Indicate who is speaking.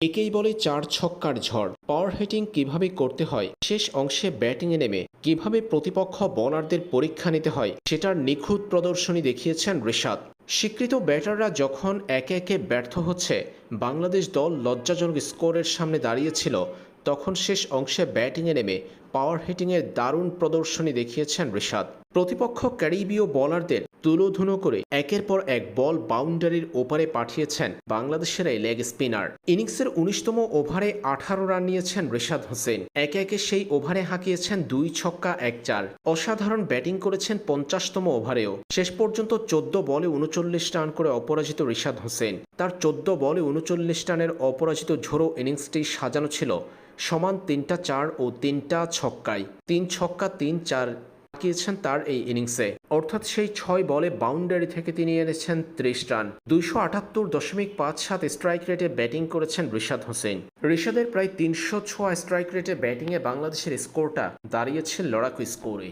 Speaker 1: একেই বলে চার ছক্কার ঝড়। পাওয়ার হিটিং কীভাবে করতে হয়? শেষ অংশে ব্যাটিংয়ে নেমে কীভাবে প্রতিপক্ষ বোলারদের পরীক্ষা নিতে হয়, সেটার নিখুঁত প্রদর্শনী দেখিয়েছেন ঋষাদ স্বীকৃত ব্যাটাররা যখন একে একে ব্যর্থ হচ্ছে, বাংলাদেশ দল লজ্জাজনক স্কোরের সামনে দাঁড়িয়েছিল। তখন শেষ অংশে ব্যাটিংয়ে নেমে পাওয়ার হিটিংয়ের দারুণ প্রদর্শনী দেখিয়েছেন ঋষাদ প্রতিপক্ষ ক্যারিবীয় বোলারদের তুলোধুনো করে একের পর এক বল বাউন্ডারির ওপারে পাঠিয়েছেন বাংলাদেশের এই লেগ স্পিনার। ইনিংসের উনিশতম ওভারে আঠারো রান নিয়েছেন রেশাদ হোসেন। একে একে সেই ওভারে হাঁকিয়েছেন দুই ছক্কা, এক চার। অসাধারণ ব্যাটিং করেছেন পঞ্চাশতম ওভারেও। শেষ পর্যন্ত চোদ্দ বলে উনচল্লিশ রান করে অপরাজিত রিশাদ হোসেন। তার চোদ্দ বলে উনচল্লিশ রানের অপরাজিত ঝোড়ো ইনিংসটি সাজানো ছিল। সমান তিনটা চার ও তিনটা ছক্কায়। তিন ছক্কা, তিন চার হাঁকিয়েছেন তার এই ইনিংসে। অর্থাৎ সেই ছয় বলে বাউন্ডারি থেকে তিনি এনেছেন ত্রিশ রান। দুইশো আটাত্তর দশমিক পাঁচ সাত স্ট্রাইক রেটে ব্যাটিং করেছেন রিশাদ হোসেন। রিশাদের প্রায় তিনশো ছোয়া স্ট্রাইক রেটে ব্যাটিংয়ে বাংলাদেশের স্কোরটা দাঁড়িয়েছে লড়াকু স্কোরে।